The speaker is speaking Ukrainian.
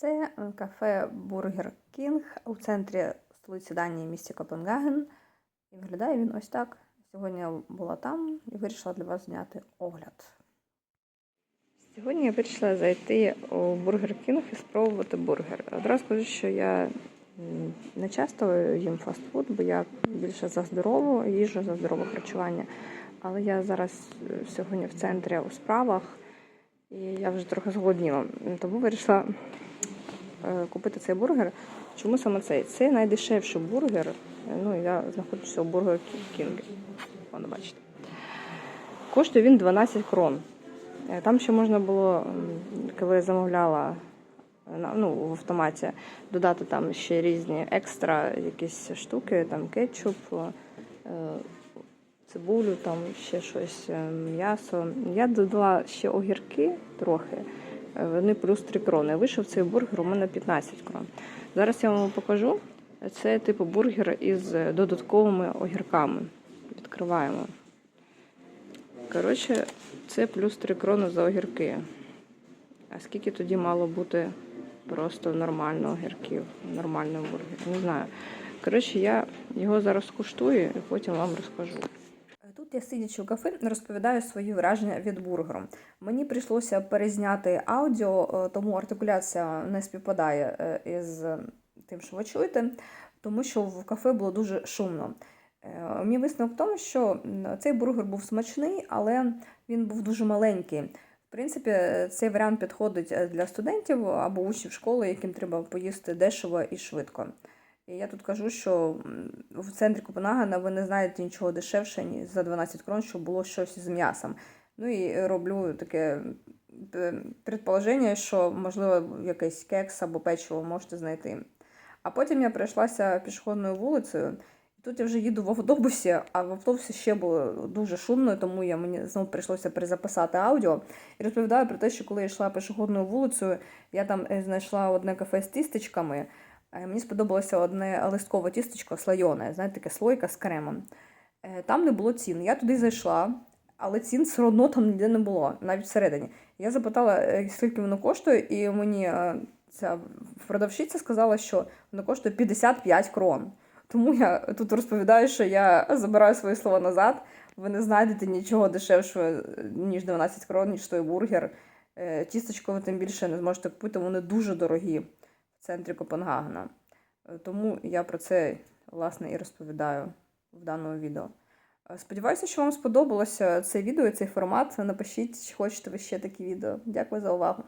Це е, кафе Бургер Кінг у центрі столиці Данії, місті Копенгаген. І виглядає він ось так. Сьогодні я була там і вирішила для вас зняти огляд. Сьогодні я вирішила зайти у Бургер Кінг і спробувати бургер. Одразу скажу, що я не часто їм фастфуд, бо я більше за здорову їжу, за здорове харчування. Але я зараз е, сьогодні в центрі у справах, і я вже трохи зголодніла. Тому вирішила купити цей бургер. Чому саме цей? Це найдешевший бургер. Е, Ну, я знаходжуся у Бургер Кінг. Воно бачите. Коштує він 12 крон. Е, Там ще можна було, коли я замовляла е, ну, в автоматі, додати там ще різні екстра якісь штуки, там кетчуп, е, цибулю, там ще щось, е, м'ясо. Я додала ще огірки трохи. Вони плюс 3 крони. Вийшов цей бургер у мене 15 крон. Зараз я вам покажу. Це типу бургер із додатковими огірками. Відкриваємо. Коротше, це плюс 3 крони за огірки. А скільки тоді мало бути просто нормально огірків, нормального бургера? Не знаю. Коротше, я його зараз куштую і потім вам розкажу. Я сидячи у кафе, розповідаю свої враження від бургеру. Мені прийшлося перезняти аудіо, е, тому артикуляція не співпадає е, із тим, що ви чуєте, тому що в кафе було дуже шумно. Е, Мій висновок в тому, що цей бургер був смачний, але він був дуже маленький. В принципі, цей варіант підходить для студентів або учнів школи, яким треба поїсти дешево і швидко. Я тут кажу, що в центрі Копенгагена ви не знайдете нічого дешевше, ніж за 12 крон, щоб було щось з м'ясом. Ну і роблю таке предположення, що, можливо, якийсь кекс або печиво можете знайти. А потім я пройшлася пішохідною вулицею. І тут я вже їду в автобусі, а в автобусі ще було дуже шумно, тому я мені знову прийшлося перезаписати аудіо. І розповідаю про те, що коли я йшла пішохідною вулицею, я там е, знайшла одне кафе з тістечками. Е, Мені сподобалося одне листкове тістечко слойоне, знаєте, таке слойка з кремом. Е, Там не було цін. Я туди зайшла, але цін все одно там ніде не було, навіть всередині. Я запитала, е, скільки воно коштує, і мені ця продавщиця сказала, що воно коштує 55 крон. Тому я тут розповідаю, що я забираю свої слова назад. Ви не знайдете нічого дешевшого, ніж 12 крон, ніж той бургер. Тістечко ви тим більше не зможете купити, вони дуже дорогі центрі Копенгагена. Е, Тому я про це, власне, і розповідаю в даному відео. Е, Сподіваюся, що вам сподобалося це відео і цей формат. Напишіть, чи хочете ви ще такі відео. Дякую за увагу.